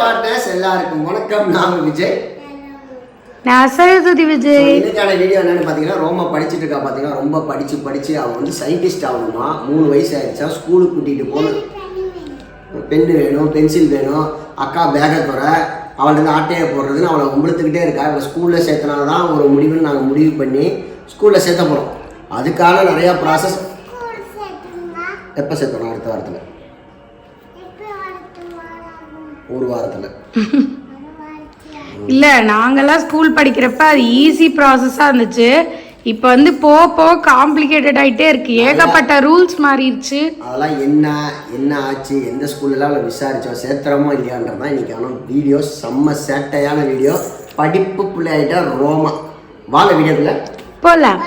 Partners எல்லாருக்கும் வணக்கம் நான் விஜய். நான் சரஸ்வதி So, விஜய் இன்னைக்கான வீடியோ என்னன்னு பார்த்தீங்கன்னா ரோமா படிச்சுட்டு இருக்கா பார்த்தீங்கன்னா ரொம்ப படிச்சு படிச்சு அவன் வந்து சயின்டிஸ்ட் ஆகணுமா? மூணு வயசு ஆயிடுச்சா ஸ்கூலுக்கு கூட்டிகிட்டு போகணும் பென்னு வேணும் பென்சில் வேணும். அக்கா பேகை துற அவளுக்கு வந்து ஆட்டையை போடுறதுன்னு அவளை உம்பளுத்துக்கிட்டே இருக்கா. இப்போ ஸ்கூலில் சேர்த்தனால தான் ஒரு முடிவுன்னு நாங்கள் முடிவு பண்ணி ஸ்கூலில் சேர்த்த போகிறோம் அதுக்கான நிறையா ப்ராசஸ் எப்போ சேர்த்தணும்? அடுத்த வாரத்தில். ஒரு வாரத்தில். இல்ல நாங்கெல்லாம் ஸ்கூல் படிக்கிறப்ப அது ஈஸி ப்ராசஸா இருந்துச்சு. இப்போ வந்து போக போக காம்ப்ளிகேட்டட் ஆயிட்டே இருக்கு. ஏகப்பட்ட ரூல்ஸ் மாறிடுச்சு. அதெல்லாம் என்ன என்ன ஆச்சு எந்த ஸ்கூல்லலாம் அவளை விசாரிச்சோம் சேர்த்துறோமோ இல்லையான்றதான் இன்னைக்கு ஆனால் வீடியோ செம்ம சேட்டையான வீடியோ படிப்பு பிள்ளையாயிட்டா ரோமா. வாங்க வீடியோக்குள்ள போலாம்.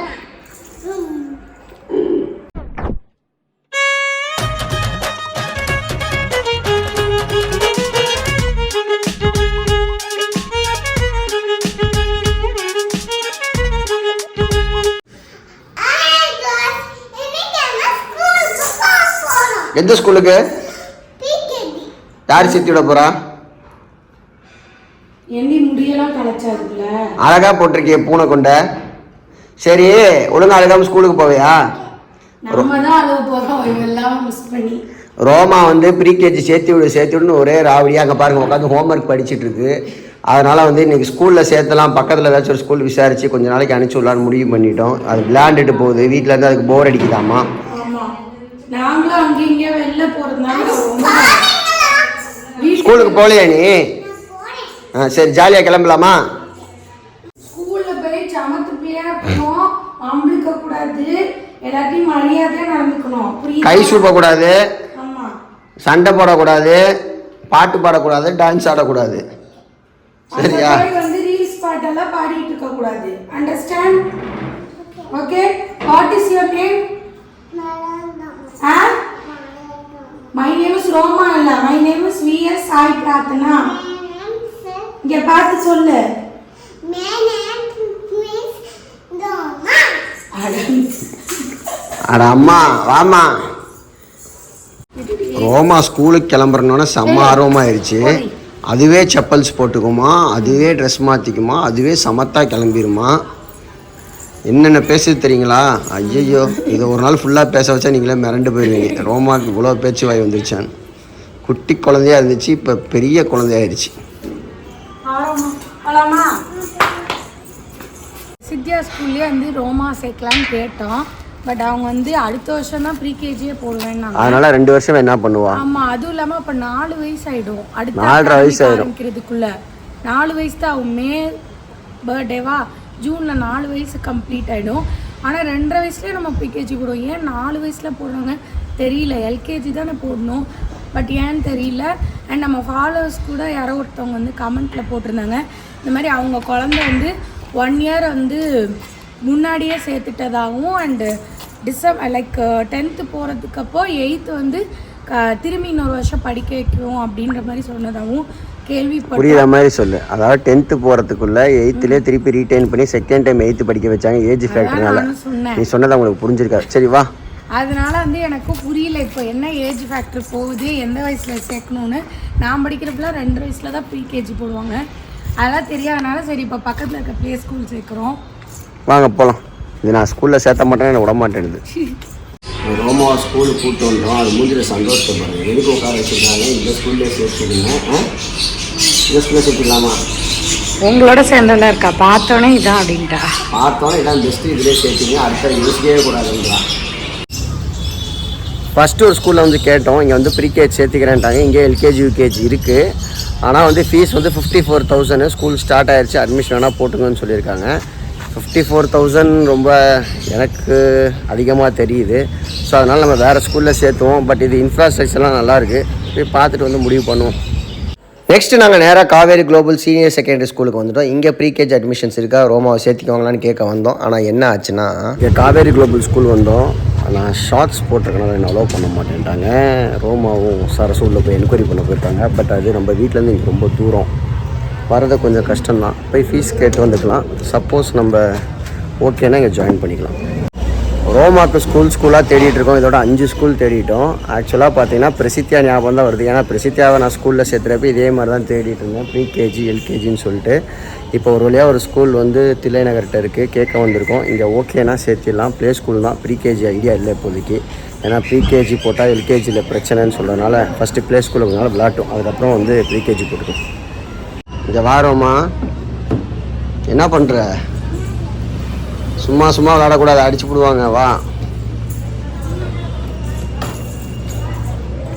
எந்த ஸ்கூலுக்கு? யார் சேர்த்து விட போறா? அழகா போட்டிருக்கிய பூனை கொண்ட. சரி ஒழுங்கா அழுகாம ஸ்கூலுக்கு போவியா? நம்ம தான் அழுவ போறோம். இவெல்லாம் மிஸ் பண்ணி. ரோமா வந்து ப்ரீகேஜி சேர்த்து விடு சேர்த்து விடுன்னு ஒரே ராவடியாக அங்கே பாருங்க உட்காந்து ஹோம்ஒர்க் படிச்சிட்டு இருக்கு. அதனால வந்து இன்னைக்கு ஸ்கூலில் சேர்த்தலாம். பக்கத்தில் ஏதாச்சும் ஒரு ஸ்கூல் விசாரிச்சு கொஞ்ச நாளைக்கு அனுப்பிச்சி விடலான்னு முடிவு பண்ணிட்டோம். அது விளையாண்டுட்டு போகுது. வீட்டில் இருந்து அதுக்கு போர் அடிக்குதாமா? ஆமா நாங்களும் அங்க இங்க வெளில போறதுனால ரொம்ப ஸ்கூலுக்கு போகலையா நீ? ஆ சரி ஜாலியாக கிளம்பலாமா? ஸ்கூல்ல போய் சமத்து பிள்ளையா இருக்கணும். அம்பளிக்க கூடாது. எல்லாத்தையும் மரியாதையா நடந்துக்கணும். புரியுதா? கை சூப்பக்கூடாது. ஆமா. சண்டை போடக்கூடாது. பாட்டு பாடக்கூடாது. டான்ஸ் ஆடக்கூடாது. சரியா? அந்த மாதிரி வந்து ரீல்ஸ் பாட்டெல்லாம் பாடிட்டு இருக்க கூடாது understand okay what is your name my name is Roma இல்ல my name is V S Sai Prarthana இங்க பார்த்து சொல்லு. அட அம்மா வாமா ரோமா ஸ்கூலுக்கு கிளம்புறனோட செம்ம ஆர்வமாயிருச்சு. அதுவே செப்பல்ஸ் போட்டுக்குமா அதுவே ட்ரெஸ் மாற்றிக்குமா அதுவே சமத்தா கிளம்பிருமா? என்னென்ன பேசுது தெரியுங்களா? ஐயையோ இதை ஒரு நாள் ஃபுல்லாக பேச வச்சா நீங்களே மிரண்டு போயிடுவீங்க ரோமாவுக்கு இவ்வளோ பேச்சு வாய் வந்துருச்சான். குட்டி குழந்தையா இருந்துச்சு இப்போ பெரிய குழந்தையாயிருச்சு. சித்தியா ஸ்கூல்லேயே வந்து ரோமா சேர்க்கலான்னு கேட்டோம். பட் அவங்க வந்து அடுத்த வருஷம் தான் ப்ரீகேஜியே போடுவேன்னாங்க. அதனால ரெண்டு வருஷம் என்ன பண்ணுவா? ஆமா அதுவும் இல்லாம அப்ப நாலு வயசு ஆயிடும் அடுத்த நாலரை வயசு ஆயிடும். நாலு வயசு தான் ஆகும் மே பர்த்டேவா ஜூனில் நாலு வயசு கம்ப்ளீட் ஆகிடும் ஆனால் ரெண்டரை வயசுலேயே நம்ம பிகேஜி போடுவோம். ஏன் நாலு வயசில் போடுறாங்க? தெரியல. எல்கேஜி தானே போடணும். பட் ஏன்னு தெரியல. அண்ட் நம்ம ஃபாலோவர்ஸ் கூட யாரோ ஒருத்தவங்க வந்து கமெண்ட்டில் போட்டிருந்தாங்க. இந்த மாதிரி அவங்க குழந்தை வந்து ஒன் இயர் வந்து முன்னாடியே சேர்த்துட்டதாகவும் அண்டு டிசம் லைக் டென்த்து போகிறதுக்கப்போ எயித்து வந்து க திரும்பி இன்னொரு வருஷம் படிக்க வைக்கிறோம் அப்படின்ற மாதிரி சொன்னதாகவும் புரியுற மாதிரி சொல்லு. அதாவது டென்த்து போகிறதுக்குள்ள எயித்துலேயே திருப்பி ரீட்டைன் பண்ணி செகண்ட் டைம் எயித்து படிக்க வச்சாங்க ஏஜ் ஃபேக்டர்னால நீ சொன்னது அவங்களுக்கு புரிஞ்சிருக்காது சரி வா. அதனால வந்து எனக்கு புரியல இப்போ என்ன ஏஜ் ஃபேக்டர் போகுது எந்த வயசில் சேர்க்கணும்னு. நான் படிக்கிறப்பலாம் ரெண்டு வயசில் தான் ப்ரீகேஜி போடுவாங்க. அதெல்லாம் தெரியாதனால சரி இப்போ பக்கத்தில் இருக்க ப்ளே ஸ்கூல் சேர்க்குறோம். வாங்க போகலாம் இது நான் ஸ்கூலில் சேர்த்த மாட்டேன்னு விட மாட்டேனுது ரோமா ஸ்கூலுக்கு கூப்பிட்டு வந்தோம். அது மூஞ்சில சந்தோஷத்தை பாருங்க எதுக்கு உட்கார வச்சுருக்காங்க? இந்த ஸ்கூல்லே சேர்த்துடுங்க இந்த ஸ்கூலில் சேர்த்துக்கலாமா உங்களோட சேர்ந்தல இருக்கா? பார்த்தோன்னே இதான் அப்படின்ட்டா பார்த்தோன்னே இதான் பெஸ்ட்டு இதிலே சேர்த்துங்க. அடுத்த யோசிக்கவே கூடாதுன்றா. ஃபஸ்ட்டு ஒரு ஸ்கூலில் வந்து கேட்டோம். இங்கே வந்து ப்ரீகேஜ் சேர்த்துக்கிறேன்ட்டாங்க. இங்கே எல்கேஜி யூகேஜி இருக்குது ஆனால் வந்து ஃபீஸ் வந்து fifty four thousand school start ஆயிடுச்சு அட்மிஷன் வேணால் போட்டுங்கன்னு சொல்லியிருக்காங்க. ஃபிஃப்டி ஃபோர் தௌசண்ட் ரொம்ப எனக்கு அதிகமாக தெரியுது. ஸோ அதனால் நம்ம வேறு ஸ்கூலில் சேர்த்துவோம். பட் இது இன்ஃப்ராஸ்ட்ரக்சர்லாம் நல்லாயிருக்கு போய் பார்த்துட்டு வந்து முடிவு பண்ணுவோம். நெக்ஸ்ட்டு நாங்கள் நேராக காவேரி குளோபல் சீனியர் செகண்டரி ஸ்கூலுக்கு வந்துட்டோம். இங்கே ப்ரீகேஜ் அட்மிஷன்ஸ் இருக்கா? ரோமாவை சேர்த்துக்கோங்களான்னு கேட்க வந்தோம். ஆனால் என்ன ஆச்சுன்னா இங்கே காவேரி குளோபல் ஸ்கூல் வந்தோம். நான் ஷார்ட்ஸ் போட்டிருக்கனால என்ன அலோவ் பண்ண மாட்டேன்ட்டாங்க. ரோமாவும் சரசூலில் போய் என்கொயரி பண்ண போயிருக்காங்க. பட் அது நம்ம வீட்டிலேருந்து இங்கே ரொம்ப தூரம். வரது கொஞ்சம் கஷ்டம்தான். போய் ஃபீஸ் கேட்டு வந்துக்கலாம். சப்போஸ் நம்ம ஓகேன்னா இங்கே ஜாயின் பண்ணிக்கலாம். ரோமாக்கு ஸ்கூல் ஸ்கூலாக தேடிட்டு இருக்கோம். இதோட அஞ்சு ஸ்கூல் தேடிட்டோம். ஆக்சுவலாக பார்த்தீங்கன்னா பிரசித்தியா ஞாபகம் தான் வருது. ஏன்னா பிரசித்தியாவை நான் ஸ்கூலில் சேர்த்துறப்ப இதே மாதிரி தான் தேடிட்டு இருந்தேன். ப்ரீகேஜி எல்கேஜின்னு சொல்லிட்டு. இப்போ ஒரு வழியாக ஒரு ஸ்கூல் வந்து தில்லை நகர்கிட்ட இருக்குது கேட்க வந்திருக்கோம். இங்கே ஓகேனா சேர்த்திடலாம். ப்ளே ஸ்கூல் தான். ப்ரீகேஜி ஐடியா இல்லை இப்போதைக்கு. ஏன்னா ப்ரீகேஜி போட்டால் எல்கேஜியில் பிரச்சனைன்னு சொல்கிறதுனால ஃபஸ்ட்டு ப்ளே ஸ்கூலுக்குனால விளாட்டும் அதுக்கப்புறம் வந்து ப்ரீகேஜி போட்டுக்கோம் இங்கே வாரோம்மா. என்ன பண்ணுற சும்மா சும்மா விளாடக்கூடாது அடிச்சு விடுவாங்க வா.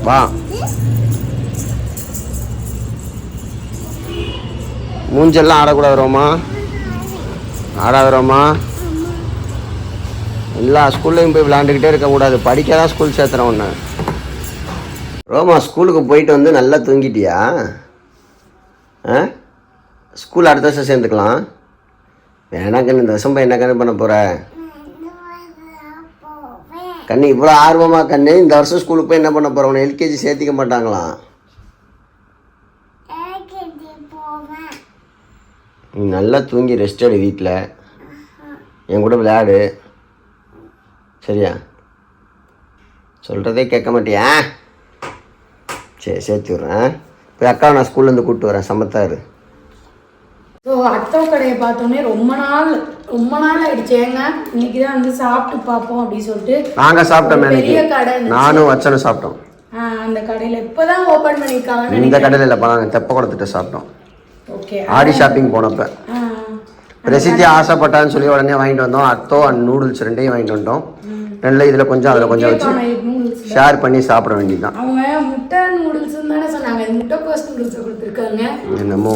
வா. மூஞ்செல்லாம் ஆடக்கூடாது ரோமா ஆடாத ரோமா எல்லா ஸ்கூல்லையும் போய் விளாண்டுக்கிட்டே இருக்கக்கூடாது. படிக்க தான் ஸ்கூல் சேர்த்துறேன் ஒன்று ரோமா ஸ்கூலுக்கு போயிட்டு வந்து நல்லா தூங்கிட்டியா? ஆ? ஸ்கூல் அடுத்த வருஷம் சேர்ந்துக்கலாம். வேணாக்கண்ணு இந்த வருஷம் போய் என்ன கண்ணு பண்ண போகிற கண்ணு இவ்வளோ ஆர்வமாக கண்ணு இந்த வருஷம் ஸ்கூலுக்கு போய் என்ன பண்ண போகிற உன்னை எல்கேஜி சேர்த்திக்க மாட்டாங்களாம் நீ நல்லா தூங்கி ரெஸ்ட் எடு வீட்டில் என் கூட விளையாடு. சரியா? சொல்கிறதே கேட்க மாட்டியா? சரி சேர்த்து விட்றேன். போய் அக்காவை நான் ஸ்கூல்லேருந்து கூப்பிட்டு வரேன். சமத்தாரு. ஸோ அத்தோ கடையை பார்த்தோன்னே ரொம்ப நாள் ரொம்ப நாள் ஆயிடுச்சு. ஏங்க இன்னைக்கு தான் வந்து சாப்பிட்டு பார்ப்போம் அப்படின்னு சொல்லிட்டு நாங்கள் சாப்பிட்டோம் பெரிய கடை. நானும் வச்சனும் சாப்பிட்டோம். அந்த கடையில் இப்போதான் ஓப்பன் பண்ணியிருக்காங்கன்னு இந்த கடையில் இல்லைப்பா நாங்கள் தெப்ப குளத்துட்டு சாப்பிட்டோம். ஓகே. ஆடி ஷாப்பிங் போனப்ப. பிரசித்தி ஆசைப்பட்டான்னு சொல்லி உடனே வாங்கிட்டு வந்தோம். அத்தோ அண்ட் நூடுல்ஸ் ரெண்டையும் வாங்கிட்டு வந்தோம். ரெண்டுல இதில் கொஞ்சம் அதில் கொஞ்சம் வச்சு ஷேர் பண்ணி சாப்பிட வேண்டியதுதான். அவங்க முட்டை நூடுல்ஸ் தானே சொன்னாங்க. முட்டை கோஸ் நூடுல்ஸ் கொடுத்துருக்காங்க. என்னமோ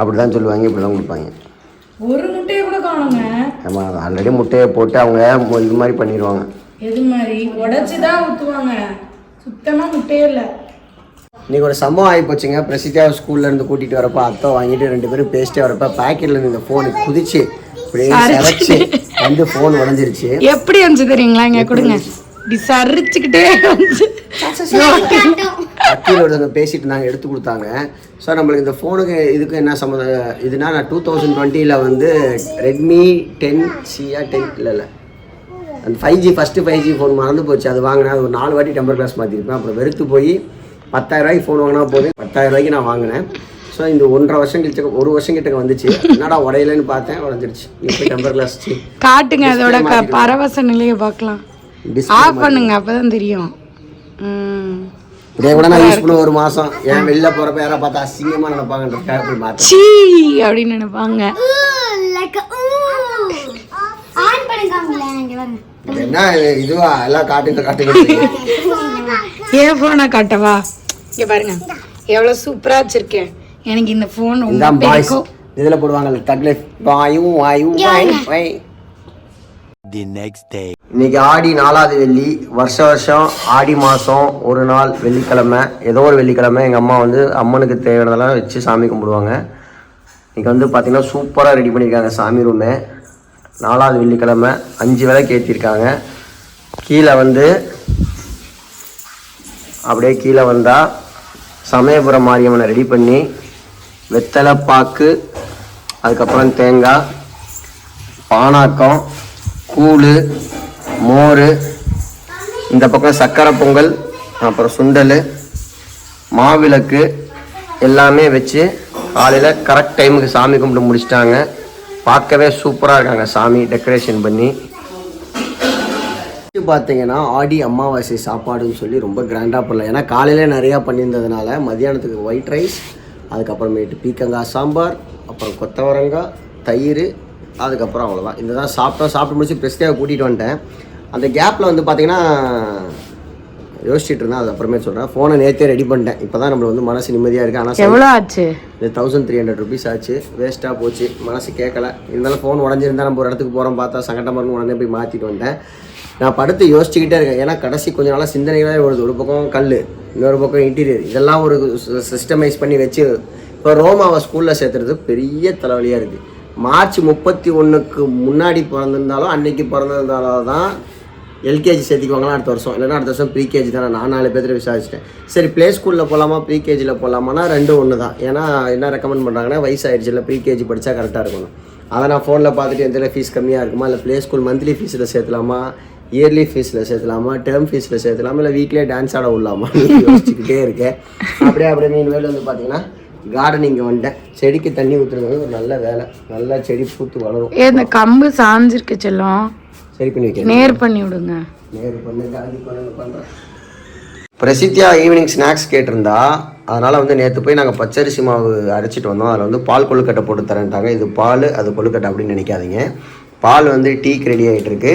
அப்படி தான் சொல்லுவாங்க இப்படி தான் கொடுப்பாங்க. ஒரு முட்டையை கூட காணுங்க. ஆமாம் ஆல்ரெடி முட்டையை போட்டு அவங்க இது மாதிரி பண்ணிடுவாங்க. எது மாதிரி? உடைச்சு தான் ஊற்றுவாங்க சுத்தமாக முட்டையே இல்லை. இன்னைக்கு ஒரு சம்பவம் ஆகி போச்சுங்க. பிரசித்தியா ஸ்கூல்ல இருந்து கூட்டிட்டு வரப்ப அத்தை வாங்கிட்டு ரெண்டு பேரும் பேசிட்டே வரப்ப பாக்கெட்ல இருந்து இந்த போன் குதிச்சு அப்படியே சரைச்சு. வந்து போன் உடஞ்சிருச்சு. எப்படி வந்துச்சு தெரியுங்களா? இங்க கொடுங்க. இப்படி சரிச்சுக்கிட்டே வந்து அக்கீல் ஒருத்தவங்க பேசிட்டு நாங்கள் எடுத்து கொடுத்தாங்க. ஸோ நம்மளுக்கு இந்த ஃபோனுக்கு இதுக்கு என்ன சம்மந்தம் இதுனா நான் டூ தௌசண்ட் டுவெண்ட்டியில் வந்து ரெட்மி டென் சியா டென் இல்லை இல்லை. அந்த five G first five G phone மறந்து போச்சு. அது வாங்கினேன் அது ஒரு நாலு வாட்டி டெம்பர் கிளாஸ் மாற்றிருப்பேன் அப்புறம் வெறுத்து போய் பத்தாயிரம் ரூபாய்க்கு ஃபோன் வாங்கினா போதும். பத்தாயிரம் ரூபாய்க்கு நான் வாங்கினேன். ஸோ இந்த ஒன்றரை வருஷம் கழிச்சு ஒரு வருஷம் கிட்ட வந்துச்சு. என்னடா உடையலன்னு பார்த்தேன் உடஞ்சிருச்சு. இப்போ டெம்பர் கிளாஸ் காட்டுங்க அதோட பரவச நிலையை பார்க்கலாம். ஆஃப் பண்ணுங்க அப்பதான் தெரியும். இதே கூட நான் யூஸ் பண்ண ஒரு மாதம் ஏன் வெளில போகிறப்ப யாரை பார்த்தா நினைப்பாங்கன்றதுக்காக போய் மாற்றேன் சீ அப்படின்னு நினைப்பாங்க. என்ன? இது இதுவா? எல்லாம் காட்டுங்க காட்டுங்க. ஏன் போனை காட்டவா இங்க பாருங்க. எவ்வளவு சூப்பரா வச்சிருக்கேன் எனக்கு இந்த போன் ரொம்ப பிடிக்கும். இதில் போடுவாங்கல்ல தக்ல வாயும் வாயும் வாய் வாய் The next இன்னைக்கு ஆடி நாலாவது வெள்ளி வருஷ வருஷம் ஆடி மாதம் ஒரு நாள் வெள்ளிக்கிழமை ஏதோ ஒரு வெள்ளிக்கிழமை எங்கள் அம்மா வந்து அம்மனுக்கு தேவையானதெல்லாம் வச்சு சாமி கும்பிடுவாங்க. இன்னைக்கு வந்து பார்த்திங்கன்னா சூப்பராக ரெடி பண்ணியிருக்காங்க சாமி ரூமு. நாலாவது வெள்ளிக்கிழமை அஞ்சு விளக்கு ஏற்றிருக்காங்க கீழே வந்து அப்படியே கீழே வந்தால் சமயபுரம் மாரியம்மனை ரெடி பண்ணி வெத்தலை பாக்கு அதுக்கப்புறம் தேங்காய் பானாக்கம் கூழ் மோர் இந்த பக்கம் சக்கரை பொங்கல் அப்புறம் சுண்டல் மாவிளக்கு எல்லாமே வச்சு காலையில் கரெக்ட் டைமுக்கு சாமி கும்பிட்டு முடிச்சிட்டாங்க. பார்க்கவே சூப்பராக இருக்காங்க சாமி டெக்கரேஷன் பண்ணி. பார்த்தீங்கன்னா ஆடி அமாவாசை சாப்பாடுன்னு சொல்லி ரொம்ப கிராண்டாக பண்ணல ஏன்னா காலையிலே நிறையா பண்ணியிருந்ததுனால மதியானத்துக்கு ஒயிட் ரைஸ் அதுக்கப்புறமேட்டு பீக்கங்காய் சாம்பார் அப்புறம் கொத்தவரங்காய் தயிர் அதுக்கப்புறம் அவ்வளோதான் இந்த தான் சாப்பிட்டோம் சாப்பிட்டு முடிச்சு பெஸ்ட்டாக கூட்டிகிட்டு வந்துட்டேன். அந்த கேப்பில் வந்து பார்த்தீங்கன்னா யோசிச்சுட்டு இருந்தேன். அது அப்புறமே சொல்கிறேன் ஃபோனை நேற்றே ரெடி பண்ணிட்டேன். இப்போ தான் நம்மளுக்கு வந்து மனசு நிம்மதியாக இருக்குது ஆனால் எவ்வளவு ஆச்சு? இது தௌசண்ட் த்ரீ ஹண்ட்ரட் ருபீஸ் ஆச்சு. வேஸ்ட்டாக போச்சு. மனசு கேட்கல இருந்தாலும் ஃபோன் உடஞ்சிருந்தா நம்ம ஒரு இடத்துக்கு போகிறோம் பார்த்தா சங்கடமாக இருக்கும் உடனே போய் மாற்றிட்டு வந்தேன் நான் படுத்து யோசிச்சுக்கிட்டே இருக்கேன். ஏன்னா கடைசி கொஞ்ச நாளாக சிந்தனைகளே வருது ஒரு பக்கம் கல் இன்னொரு பக்கம் இன்டீரியர் இதெல்லாம் ஒரு சிஸ்டமைஸ் பண்ணி வச்சு இப்போ ரோமாவை ஸ்கூலில் சேர்த்துறது பெரிய தலைவலியாக இருக்குது மார்ச் முப்பத்தி ஒன்றுக்கு முன்னாடி பிறந்திருந்தாலும் அன்னைக்கு பிறந்திருந்தாலும் தான் எல்கேஜி சேர்த்துக்குவாங்களா அடுத்த வருஷம்? இல்லைன்னா அடுத்த வருஷம் ப்ரீகேஜி தானே. நான் நாலு பேர்த்துல விசாரிச்சிட்டேன். சரி ப்ளே ஸ்கூலில் போகலாமா ப்ரீகேஜியில் போகலாமான்னா ரெண்டும் ஒன்று தான். ஏன்னா என்ன ரெக்கமெண்ட் பண்ணுறாங்கன்னா வயசாயிடுச்சு இல்லை ப்ரீகேஜி படித்தா கரெக்டாக இருக்கணும். அதை நான் ஃபோனில் பார்த்துட்டு எந்த ஃபீஸ் கம்மியாக இருக்குமா? இல்லை ப்ளே ஸ்கூல் மந்த்லி ஃபீஸில் சேர்த்துலாமா? இயர்லி ஃபீஸில் சேர்த்துலாமா? டேர்ம் ஃபீஸில் சேர்த்துலாமா? இல்லை வீட்லேயே டான்ஸ் ஆட விடலாமா? யோசிச்சுக்கிட்டே இருக்கேன். அப்படியே அப்படியே மீன் வேலை வந்து பார்த்தீங்கன்னா கார்டனிங்க வந்துட்டேன். செடிக்கு தண்ணி ஊற்றுறது ஒரு நல்ல வேலை. நல்லா செடி பூத்து வளரும். இந்த கம்பு சாஞ்சிருக்கு செல்லம். சரி பண்ணி வைக்கிறேன். நேர் பண்ணி விடுங்க. நேரு பண்ணு காந்தி பண்ணு பண்ணுறேன் பிரசித்தியா ஈவினிங் ஸ்நாக்ஸ் கேட்டிருந்தா அதனால் வந்து நேற்று போய் நாங்கள் பச்சரிசி மாவு அரைச்சிட்டு வந்தோம். அதில் வந்து பால் கொழுக்கட்டை போட்டு தரேன்ட்டாங்க. இது பால் அது கொழுக்கட்டை அப்படின்னு நினைக்காதீங்க. பால் வந்து டீக்கு ரெடி ஆகிட்டு இருக்கு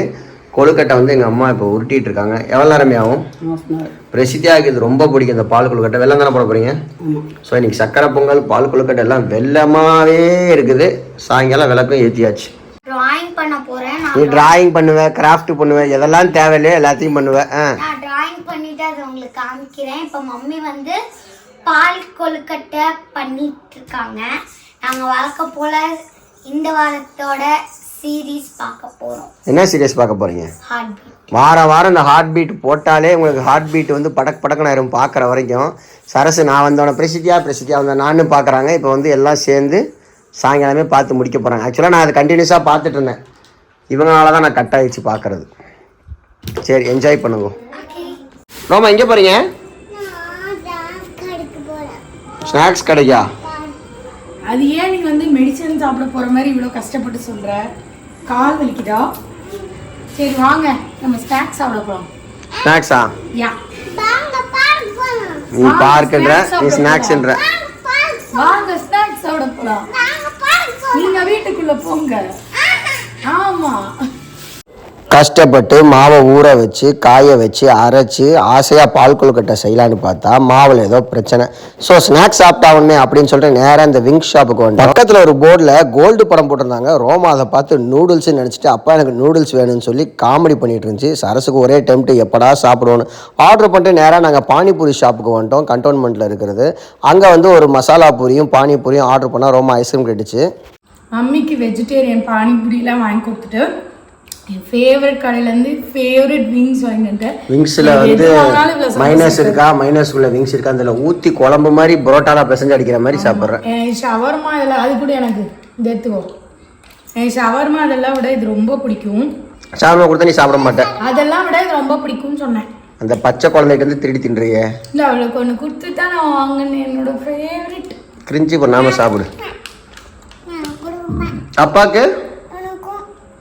கொழுக்கட்டை வந்து எங்கள் அம்மா இப்போ உருட்டிட்டு இருக்காங்க எவ்வளோ நேரமே ஆகும்? பிரசித்தியாவுக்கு இது ரொம்ப பிடிக்கும் இந்த பால் கொழுக்கட்டை. வெள்ளம் தானே போட போகிறீங்க ஸோ இன்னைக்கு சக்கரை பொங்கல் பால் கொழுக்கட்டை எல்லாம் வெள்ளமாகவே இருக்குது. சாயங்காலம் விளக்கம் ஏற்றியாச்சு டிராயிங் பண்ண போறேன். நீ டிராயிங் பண்ணுவ கிராஃப்ட் பண்ணுவ எதெல்லாம் தேவையில்லையோ எல்லாத்தையும் பண்ணுவேன் ஆ. நான் டிராயிங் பண்ணிட்டு அதை உங்களுக்கு காமிக்கிறேன். இப்போ மம்மி வந்து பால் கொழுக்கட்டை பண்ணிட்டு இருக்காங்க. நாங்க வழக்கம் போல இந்த வாரத்தோட சீரீஸ் பார்க்க போறோம். என்ன சீரியஸ் பார்க்க போகிறீங்க ஹார்ட் வாரம் வாரம் இந்த ஹார்ட் பீட் போட்டாலே உங்களுக்கு ஹார்ட் பீட் வந்து படக் படக்குன்னு ஆயிரும் பார்க்குற வரைக்கும். சரசு நான் வந்தோடனே பிரசித்தியா பிரசித்தியா வந்த நானும் பார்க்குறாங்க. இப்போ வந்து எல்லாம் சேர்ந்து சாயங்காலமே பார்த்து முடிக்க போகிறாங்க ஆக்சுவலாக நான் அதை கண்டினியூஸாக பார்த்துட்டு இருந்தேன். இவங்களால தான் நான் கட் ஆகிடுச்சு பார்க்குறது. சரி என்ஜாய் பண்ணுங்க. ரோமா எங்கே போகிறீங்க ஸ்நாக்ஸ் கடைக்கா? அது ஏன் நீங்க வந்து மெடிசன் சாப்பிட போற மாதிரி இவ்வளவு கஷ்டப்பட்டு சொல்ற? கால் வலிக்குதா? சரி வாங்க. நம்ம ஸ்நாக்ஸ் சாப்பிட போலாம். ஸ்நாக்ஸா யா நீ பார்க்குன்ற நீ ஸ்நாக்ஸ்ன்ற வாங்க ஸ்நாக்ஸ் சாப்பிட போலாம். நீங்க வீட்டுக்குள்ள போங்க. ஆமா. கஷ்டப்பட்டு மாவை ஊற வச்சு காய வச்சு அரைச்சி ஆசையாக பால் கொழுக்கட்டை செய்யலான்னு பார்த்தா மாவில் ஏதோ பிரச்சனை. ஸோ ஸ்நாக்ஸ் சாப்பிட்டாவுமே அப்படின்னு சொல்லிட்டு நேராக இந்த விங் ஷாப்புக்கு வந்து பக்கத்தில் ஒரு போர்டில் கோல்டு படம் போட்டிருந்தாங்க. ரோமா அதை பார்த்து நூடுல்ஸ் நினச்சிட்டு அப்பா எனக்கு நூடுல்ஸ் வேணும்னு சொல்லி காமெடி பண்ணிட்டு இருந்துச்சு. சரசுக்கு ஒரே டெம்ட்டு எப்படா சாப்பிடுவோன்னு ஆர்டர் பண்ணிட்டு நேராக நாங்கள் பானிபூரி ஷாப்புக்கு வந்துட்டோம். கண்டோன்மெண்ட்டில் இருக்கிறது. அங்கே வந்து ஒரு மசாலா பூரியும் பானிபூரியும் ஆர்டர் பண்ணால் ரோமா ஐஸ்கிரீம் கிடைச்சு மம்மிக்கு வெஜிடேரியன் பானிபூரிலாம் வாங்கி கொடுத்துட்டு என் ஃபேவரட் கடையிலேருந்து ஃபேவரட் விங்ஸ் வாங்கிட்டு விங்ஸில் வந்து மைனஸ் இருக்கா. மைனஸ் உள்ள விங்ஸ் இருக்கா? அதில் ஊற்றி குழம்பு மாதிரி புரோட்டாலா பிசைஞ்சு அடிக்கிற மாதிரி சாப்பிட்றேன். ஷவர்மா இதெல்லாம் அது கூட எனக்கு. எடுத்துக்கோ. என் ஷவர்மா அதெல்லாம் விட இது ரொம்ப பிடிக்கும். சாப்பிட கொடுத்தா நீ சாப்பிட மாட்டேன் அதெல்லாம் விட இது ரொம்ப பிடிக்கும்னு சொன்னேன். அந்த பச்சை குழந்தைக்கு வந்து திருடி தின்றியே. இல்லை அவளுக்கு ஒன்று கொடுத்து தான் நான் வாங்கினேன் என்னோட ஃபேவரட் கிரிஞ்சி பண்ணாம சாப்பிடு. அப்பாக்கு?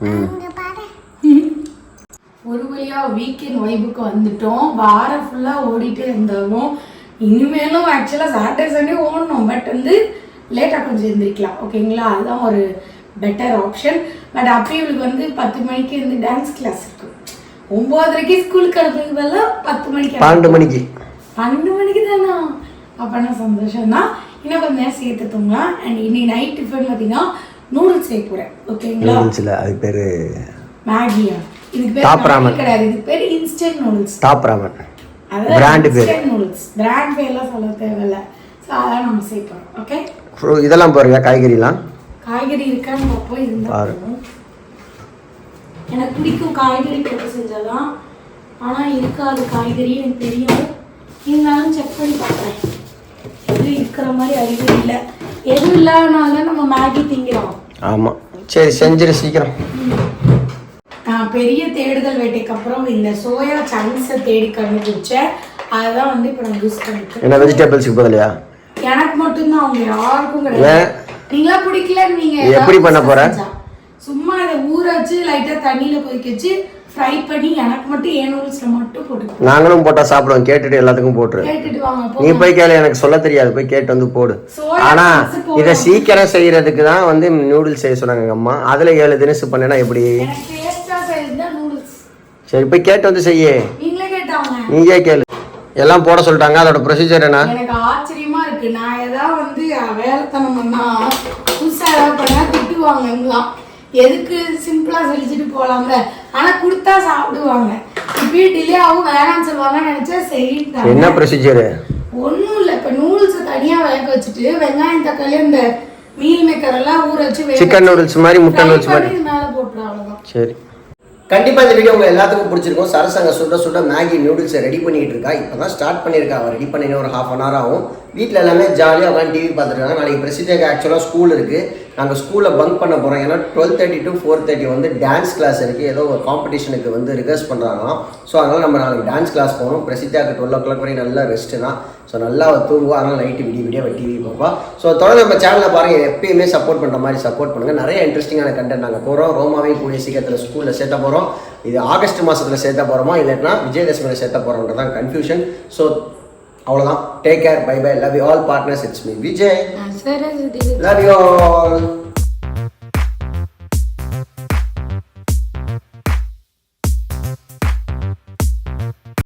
ம். ஒரு வழியா வீக்கெண்ட் வைபுக்கு வந்துட்டோம். வாரம் ஃபுல்லாக ஓடிட்டே இருந்தாலும் இனிமேலும் ஆக்சுவலாக சாட்டர்டே சண்டே ஓடணும். பட் வந்து லேட்டாக கொஞ்சம் எந்திரிக்கலாம். ஓகேங்களா அதுதான் ஒரு பெட்டர் ஆப்ஷன் பட் அப்பயும் இவளுக்கு வந்து பத்து மணிக்கு வந்து டான்ஸ் கிளாஸ் இருக்கு. ஒம்போதரைக்கு ஸ்கூலுக்கு அனுப்புறது பதிலா பத்து மணிக்கு பன்னெண்டு மணிக்கு. பன்னெண்டு மணிக்கு தானா? அப்பனா சந்தோஷம் தான் இன்னும் கொஞ்சம் நேரம் சேர்த்து தூங்கலாம். அண்ட் இன்னைக்கு நைட் டிஃபன் பார்த்தீங்கன்னா நூடுல்ஸ் செய்ய போகிறேன் ஓகேங்களா அது பேர் மேகியா இதுக்கு பேர். மேகி கிடையாது. இதுக்கு பேர் இன்ஸ்டன்ட் நூடுல்ஸ் டாப் ராமன் பேரு. நூடுல்ஸ் பிராண்ட் பேர்லாம் சொல்ல தேவையில்ல. ஸோ அதெல்லாம் நம்ம சேர்ப்போம் ஓகே இதெல்லாம் போறியா காய்கறிலாம். காய்கறி இருக்கான்னு பார்ப்போம். எனக்கு பிடிக்கும் காய்கறி போட்டு செஞ்சாதான். ஆனா இருக்காது காய்கறி எனக்கு தெரியும் இருந்தாலும் செக் பண்ணி பார்க்குறேன். எது இருக்கிற மாதிரி அறிவு இல்லை. எது இல்லாதனால நம்ம மேகி திங்கிறோம். ஆமாம் சரி செஞ்சிரு சீக்கிரம். நான் பெரிய தேடுதல் வேட்டைக்கு அப்புறம் இந்த சோயா சங்க்ஸை தேடி கண்டுபிடிச்சேன். அதுதான் வந்து இப்போ நான் யூஸ் பண்ணிருக்கேன் என்ன வெஜிடபிள்ஸுக்கு பதிலையா எனக்கு மட்டும்தான் அவங்க யாருக்கும் கிடையாது? நீங்களா பிடிக்கல நீங்க எப்படி பண்ண போற? சும்மா இதை ஊற வச்சு லைட்டா தண்ணியில கொதிக்க வச்சு ஃப்ரை பண்ணி எனக்கு மட்டும் ஏன் நூல்ஸ்ல மட்டும் போட்டு நாங்களும் போட்டால் சாப்பிடுவோம். கேட்டுட்டு எல்லாத்துக்கும் போட்டுரு. கேட்டுட்டு வாங்க நீ போய் கேளு எனக்கு சொல்ல தெரியாது. போய் கேட்டு வந்து போடு. ஆனா. இதை சீக்கிரம் செய்யறதுக்கு தான் வந்து நூடுல்ஸ் செய்ய சொன்னாங்க எங்க அம்மா. அதுல ஏழு தினசு பண்ணேன்னா எப்படி? சரி போய் கேட்டு வந்து செய்ய. நீங்களே நீயே கேளு. எல்லாம் போட சொல்லிட்டாங்க. அதோட ப்ரொசீஜர் என்ன? எனக்கு ஆச்சரியமா இருக்கு. நான் ஏதாவது வந்து வேலைத்தனம் பண்ணா புதுசா ஏதாவது பண்ணா திட்டுவாங்க இவங்களாம் எதுக்கு சிம்பிளா செஞ்சுட்டு போலாம்ல? ஆனா கொடுத்தா சாப்பிடுவாங்க. இப்பயே டிலே ஆகும் வேணாம்னு சொல்லுவாங்கன்னு நினைச்சா சரிட்டாங்க என்ன ப்ரொசீஜர் ஒண்ணும் இல்ல. இப்ப நூடுல்ஸ் தனியா வேக வச்சுட்டு வெங்காயம் தக்காளி இந்த மீல் மேக்கர் எல்லாம் ஊற வச்சு சிக்கன் நூடுல்ஸ் மாதிரி முட்டை நூடுல்ஸ் மாதிரி. மேல போட்டுரு அவ்வளவுதான். சரி. கண்டிப்பாக இந்த வீடியோ உங்கள் எல்லாத்துக்கும் பிடிச்சிருக்கும். சரசங்க சுட சுட மேகி நூடுல்ஸை ரெடி பண்ணிகிட்டு இருக்கா. இப்போ தான் ஸ்டார்ட் பண்ணியிருக்கா. அவன் ரெடி பண்ணின ஒரு ஹாஃப் அன் ஹவர் ஆகும். வீட்டில் எல்லாமே ஜாலியாக உட்காந்து டிவி பார்த்துருக்காங்க நாளைக்கு பிரசிடேக்கு ஆக்சுவலாக ஸ்கூல் இருக்குது நாங்கள் ஸ்கூலில் பங்க் பண்ண போகிறோம் ஏன்னா twelve thirty to four thirty வந்து டான்ஸ் கிளாஸ் இருக்குது ஏதோ ஒரு காம்படிஷனுக்கு வந்து ரிகர்ஸ் பண்ணுறாங்களாம் ஸோ அதனால் நம்ம நாளைக்கு டான்ஸ் கிளாஸ் போகணும். பிரசித்தாக்கு டுவெல் ஓ கிளாக் வரைக்கும் நல்லா ரெஸ்ட்டு தான். ஸோ நல்லா தூங்குவோம் அதனால் நைட்டு விடிய விடிய டிவி பார்ப்போம் ஸோ தொடர்ந்து நம்ம சேனலில் பாருங்கள் எப்பயுமே சப்போர்ட் பண்ணுற மாதிரி சப்போர்ட் பண்ணுங்கள் நிறைய இன்ட்ரெஸ்டிங்கான கண்டென்ட் நாங்கள் போகிறோம் ரோமாவையும் கூடிய சீக்கிரத்தில் ஸ்கூலில் சேர்த்த போகிறோம் இது ஆகஸ்ட் மாதத்தில் சேர்த்த போகிறோமா இல்லைன்னா விஜயதசமியில் சேர்த்த போகிறோன்றது தான் கன்ஃபியூஷன் ஸோ அவ்வளோதான் take care bye bye love you all partners it's me Vijay சரி லவ் யூ ஆல்